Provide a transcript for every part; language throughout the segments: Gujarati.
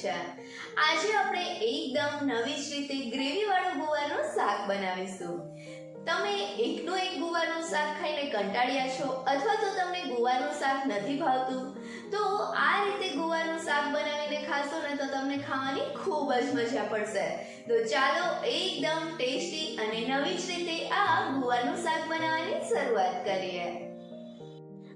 સ્વાગત આજે આપણે એકદમ નવી જ રીતે ગ્રેવી વાળું ગુવારનું શાક બનાવીશું. તમે એકનું એક ગુવારનું શાક ખાઈને કંટાળ્યા છો અથવા તો તમને ગુવારનું શાક નથી ભાવતું, તો આ રીતે ગુવારનું શાક બનાવીને ખાશો ને તો તમને ખાવાની ખૂબ જ મજા પડશે. તો ચાલો એકદમ ટેસ્ટી અને નવી જ રીતે આ ગુવારનું શાક બનાવવાની શરૂઆત કરીએ.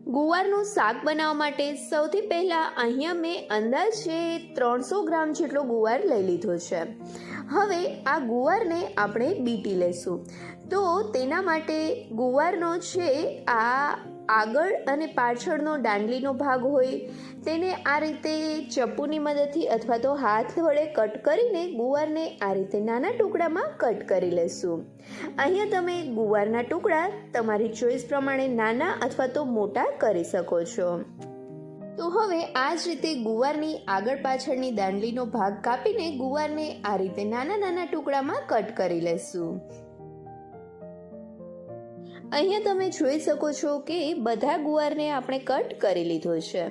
ગુવારનું શાક બનાવવા માટે સૌથી પહેલાં અહીંયા મેં અંદાજે ત્રણસો ગ્રામ જેટલો ગુવાર લઈ લીધો છે. હવે આ ગુવારને આપણે બીટી લઈશું. તો તેના માટે ગુવારનો છે આ આગળ અને પાછળનો દાંડલીનો ભાગ હોય, તેને આ રીતે ચપ્પુની મદદથી અથવા તો હાથ વડે કટ કરીને ગુવારને આ રીતે નાના ટુકડામાં કટ કરી લેશું. અહીંયા તમે ગુવારના ટુકડા તમારી ચોઈસ પ્રમાણે નાના અથવા તો મોટા કરી શકો છો. તો હવે આ જ રીતે ગુવારની આગળ પાછળની દાંડલીનો ભાગ કાપીને ગુવારને આ રીતે નાના નાના ટુકડામાં કટ કરી લેશું. અહીંયા તમે જોઈ શકો છો કે બધા ગુવારને આપણે કટ કરી લીધો છે.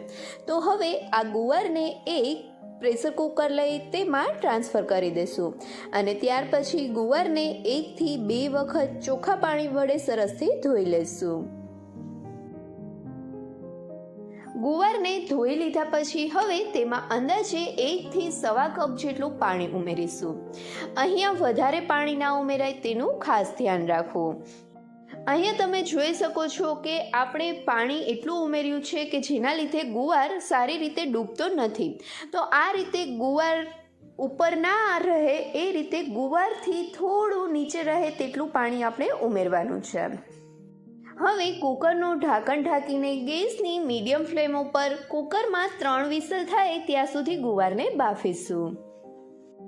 તો હવે આ ગુવારને એક પ્રેશર કુકર લઈ તેમાં ટ્રાન્સફર કરી દેશું. અને ત્યાર પછી ગુવારને એકથી બે વખત ચોખ્ખા પાણી વડે સરસથી ધોઈ લેશું. ગુવારને ધોઈ લીધા પછી હવે તેમાં અંદાજે એકથી સવા કપ જેટલું પાણી ઉમેરીશું. અહીંયા વધારે પાણી ના ઉમેરાય તેનું ખાસ ધ્યાન રાખવું. અહીંયા તમે જોઈ શકો છો કે આપણે પાણી એટલું ઉમેર્યું છે કે જેના લીધે ગુવાર સારી રીતે ડૂબતો નથી. તો આ રીતે ગુવાર ઉપર ના રહે, એ રીતે ગુવારથી થોડું નીચે રહે તેટલું પાણી આપણે ઉમેરવાનું છે. હવે કુકરનું ઢાંકણ ઢાંકીને ગેસની મીડિયમ ફ્લેમ ઉપર કુકરમાં ત્રણ વિસલ થાય ત્યાં સુધી ગુવારને બાફીશું.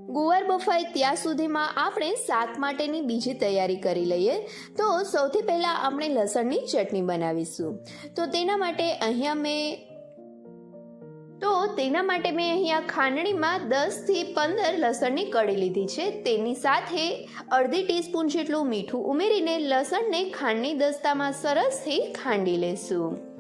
ગુવાર બફાય ત્યાં સુધીમાં આપણે શાક માટેની બીજી તૈયારી કરી લઈએ. તો સૌથી પહેલાં આપણે લસણની ચટણી બનાવીશું. તો તેના માટે અહીંયા મેં તો તેના માટે મેં અહીંયા ખાંડણીમાં દસથી પંદર લસણની કળી લીધી છે. તેની સાથે અડધી ટીસ્પૂન જેટલું મીઠું ઉમેરીને લસણને ખાંડની દસ્તામાં સરસથી ખાંડી લેશું.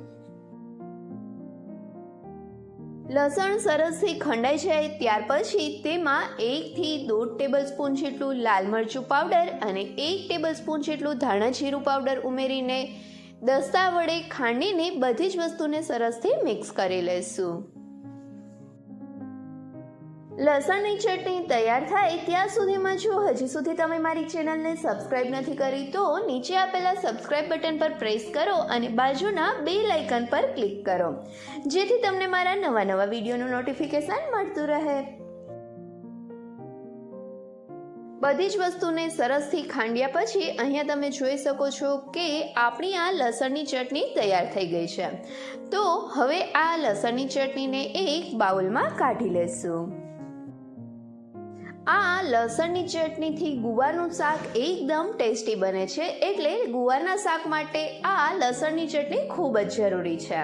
લસણ સરસથી ખંડાઈ જાય ત્યાર પછી તેમાં એકથી દોઢ ટેબલ સ્પૂન જેટલું લાલ મરચું પાવડર અને એક ટેબલ સ્પૂન જેટલું ધાણા જીરું પાવડર ઉમેરીને દસ્તા વડે ખાંડીને બધી જ વસ્તુને સરસથી મિક્સ કરી લેશું લસણની ચટણી તૈયાર થાય ત્યાં સુધીમાં જો હજી સુધી તમે મારી ચેનલને સબસ્ક્રાઇબ નથી કરી તો નીચે આપેલા સબસ્ક્રાઇબ બટન પર પ્રેસ કરો અને બાજુના બે લાઇકન પર ક્લિક કરો. જેથી તમને મારા નવા નવા વિડીયોનું નોટિફિકેશન મળતું રહે. બધી જ વસ્તુને સરસથી ખાંડ્યા પછી અહીંયા તમે જોઈ શકો છો કે આપણી આ લસણની ચટણી તૈયાર થઈ ગઈ છે. તો હવે આ લસણની ચટણીને એક બાઉલમાં કાઢી લેશું. આ લસણની ચટણીથી ગુવારનું શાક એકદમ ટેસ્ટી બને છે, એટલે ગુવારના શાક માટે આ લસણની ચટણી ખૂબ જ જરૂરી છે.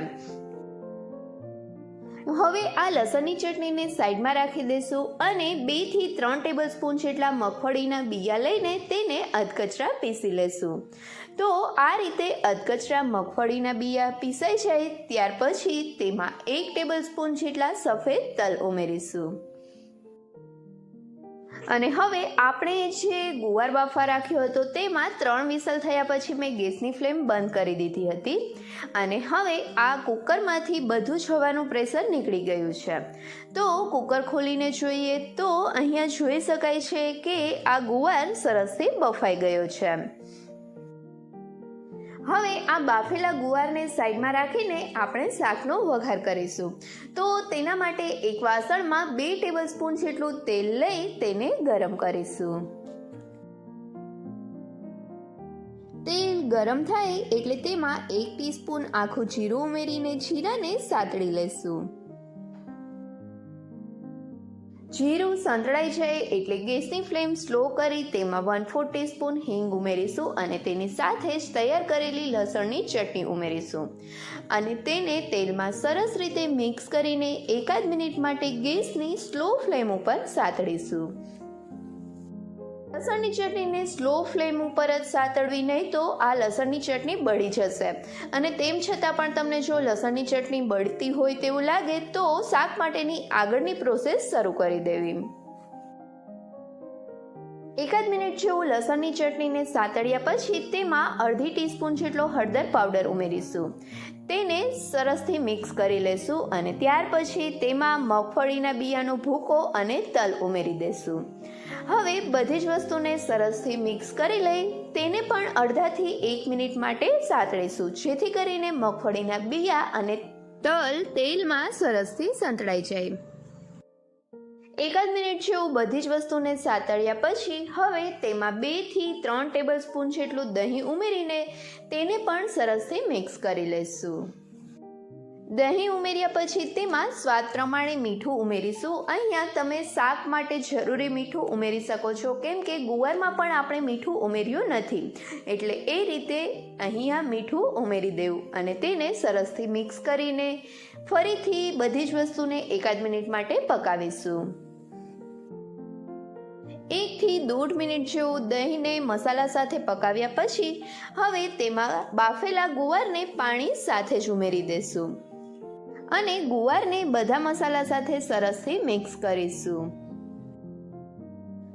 હવે આ લસણની ચટણીને સાઈડમાં રાખી દઈશું અને બેથી ત્રણ ટેબલ સ્પૂન જેટલા મગફળીના બીયા લઈને તેને અધકચરા પીસી લેશું. તો આ રીતે અધકચરા મગફળીના બીયા પીસાઈ જાય, ત્યાર પછી તેમાં એક ટેબલ સ્પૂન જેટલા સફેદ તલ ઉમેરીશું. અને હવે આપણે જે ગુવાર બાફા રાખ્યો હતો તેમાં ત્રણ વિસલ થયા પછી મેં ગેસની ફ્લેમ બંધ કરી દીધી હતી. અને હવે આ કુકરમાંથી બધું જ હવાનું પ્રેશર નીકળી ગયું છે. તો કુકર ખોલીને જોઈએ તો અહીંયા જોઈ શકાય છે કે આ ગુવાર સરસથી બફાઈ ગયો છે. હવે આ બાફેલા ગુવારને સાઈડમાં રાખીને આપણે શાકનો વઘાર કરીશું. તો તેના માટે એક વાસણમાં બે ટેબલ સ્પૂન જેટલું તેલ લઈ તેને ગરમ કરીશું. તેલ ગરમ થાય એટલે તેમાં એક ટીસ્પૂન આખું જીરું ઉમેરીને જીરાને સાતળી લેશું. જીરું સંતળાઈ જાય એટલે ગેસની ફ્લેમ સ્લો કરી તેમાં વન ફોર ટીસ્પૂન હિંગ ઉમેરીશું અને તેની સાથે જ તૈયાર કરેલી લસણની ચટણી ઉમેરીશું. અને તેને તેલમાં સરસ રીતે મિક્સ કરીને એકાદ મિનિટ માટે ગેસની સ્લો ફ્લેમ ઉપર સાતળીશું લસણની ચટણીને સ્લો ફ્લેમ ઉપર જ સાતળવી નહીં તો આ લસણની ચટણી બળી જશે. અને તેમ છતાં પણ તમને જો લસણની ચટણી બળતી હોય તેવું લાગે તો શાક માટેની આગળની પ્રોસેસ શરૂ કરી દેવી. એકાદ મિનિટ જેવું લસણની ચટણીને સાતળ્યા પછી તેમાં અડધી ટીસ્પૂન જેટલો હળદર પાવડર ઉમેરીશું. તેને સરસથી મિક્સ કરી લેશું અને ત્યાર પછી તેમાં મગફળીના બિયાનો ભૂકો અને તલ ઉમેરી દેશું. હવે બધી જ વસ્તુને સરસથી મિક્સ કરી લઈ તેને પણ અડધાથી એક મિનિટ માટે સાતળીશું. જેથી કરીને મગફળીના બિયા અને તલ તેલમાં સરસથી સંતળાઈ જાય. એકાદ મિનિટ જેવું બધી જ વસ્તુને સાતળ્યા પછી હવે તેમાં બેથી ત્રણ ટેબલ સ્પૂન જેટલું દહીં ઉમેરીને તેને પણ સરસથી મિક્સ કરી લઈશું દહીં ઉમેર્યા પછી તેમાં સ્વાદ પ્રમાણે મીઠું ઉમેરીશું. અહીંયા તમે શાક માટે જરૂરી મીઠું ઉમેરી શકો છો, કેમ કે ગુવારમાં પણ આપણે મીઠું ઉમેર્યું નથી. એટલે એ રીતે અહીંયા મીઠું ઉમેરી દેવું અને તેને સરસથી મિક્સ કરીને ફરીથી બધી જ વસ્તુને એકાદ મિનિટ માટે પકાવીશું. એકથી દોઢ મિનિટ જેવું દહીંને મસાલા સાથે પકાવ્યા પછી હવે તેમાં બાફેલા ગુવારને પાણી સાથે જ ઉમેરી દેશું. અને ગુવારને બધા મસાલા સાથે સરસથી મિક્સ કરીશું.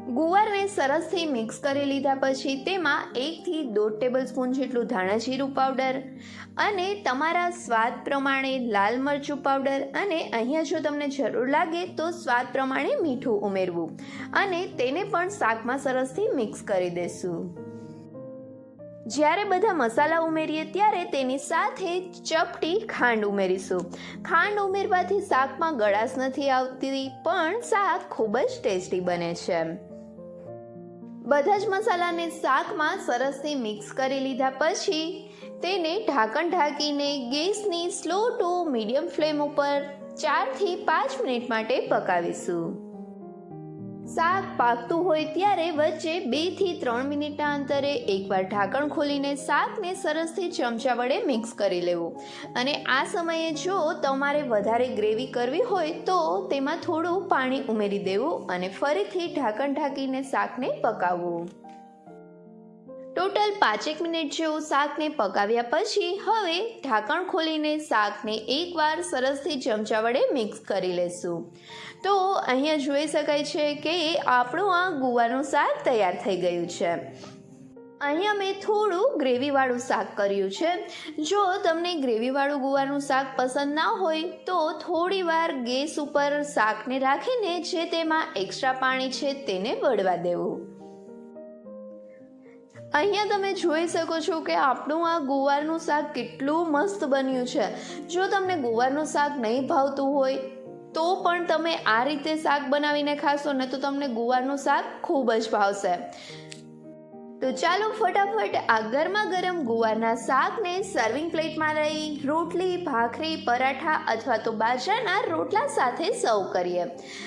ગુવારને સરસથી મિક્સ કરી લીધા પછી તેમાં એકથી દોઢ ટેબલ સ્પૂન જેટલું ધાણા જીરું પાવડર અને તમારા સ્વાદ પ્રમાણે લાલ મરચું પાવડર અને અહીંયા જો તમને જરૂર લાગે તો સ્વાદ પ્રમાણે મીઠું ઉમેરવું. અને તેને પણ શાકમાં સરસથી મિક્સ કરી દેશું. જ્યારે બધા મસાલા ઉમેરીએ ત્યારે તેની સાથે ચપટી ખાંડ ઉમેરીશું. ખાંડ ઉમેરવાથી શાકમાં ગળાશ નથી આવતી, પણ શાક ખૂબ જ ટેસ્ટી બને છે. બધા જ મસાલાને શાકમાં સરસથી મિક્સ કરી લીધા પછી તેને ઢાંકણ ઢાંકીને ગેસની સ્લો ટુ મીડિયમ ફ્લેમ ઉપર ચારથી પાંચ મિનિટ માટે પકાવીશું. શાક પાકતું હોય ત્યારે વચ્ચે બેથી ત્રણ મિનિટના અંતરે એકવાર ઢાંકણ ખોલીને શાકને સરસથી ચમચા વડે મિક્સ કરી લેવું. અને આ સમયે જો તમારે વધારે ગ્રેવી કરવી હોય તો તેમાં થોડું પાણી ઉમેરી દેવું અને ફરીથી ઢાંકણ ઢાંકીને શાકને પકાવવું. ટોટલ પાંચેક મિનિટ જેવું શાકને પકાવ્યા પછી હવે ઢાંકણ ખોલીને શાકને એકવાર સરસથી ચમચા વડે મિક્સ કરી લેશું. તો અહીંયા જોઈ શકાય છે કે આપણું આ ગુવાનું શાક તૈયાર થઈ ગયું છે. અહીંયા મેં થોડું ગ્રેવીવાળું શાક કર્યું છે. જો તમને ગ્રેવીવાળું ગુવાનું શાક પસંદ ના હોય તો થોડી વાર ગેસ ઉપર શાકને રાખીને જે તેમાં એક્સ્ટ્રા પાણી છે તેને વળવા દેવું. અહીંયા તમે જોઈ શકો છો કે આપણું આ ગુવારનું શાક કેટલું મસ્ત બન્યું છે. જો તમને ગુવારનું શાક નહીં ભાવતું હોય, તો પણ તમે આ રીતે શાક બનાવીને ખાશો, ને તો તમને ગુવારનું શાક ખૂબ જ ભાવશે. તો ચાલો ફટાફટ આ ગરમા ગરમ ગુવારના શાકને સર્વિંગ પ્લેટમાં લઈ રોટલી, ભાખરી, પરાઠા અથવા તો બાજરાના રોટલા સાથે સર્વ કરીએ.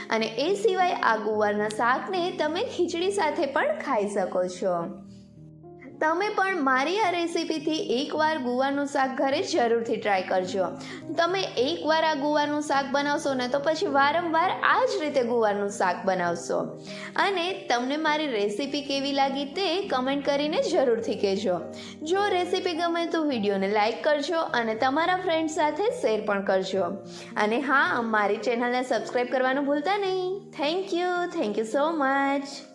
અને એ સિવાય આ ગુવારના શાકને તમે ખીચડી સાથે પણ ખાઈ શકો છો. તમે પણ મારી આ રેસીપીથી એકવાર ગુવાનું શાક ઘરે જરૂરથી ટ્રાય કરજો. તમે એકવાર આ ગુવાનું શાક બનાવશો ને તો પછી વારંવાર આ જ રીતે ગુવાનું શાક બનાવશો. અને તમને મારી રેસીપી કેવી લાગી તે કમેન્ટ કરીને જરૂરથી કહેજો. જો રેસીપી ગમે તો વિડીયોને લાઇક કરજો અને તમારા ફ્રેન્ડ સાથે શેર પણ કરજો. અને હા, મારી ચેનલને સબસ્ક્રાઈબ કરવાનું ભૂલતા નહીં. Thank you thank you so much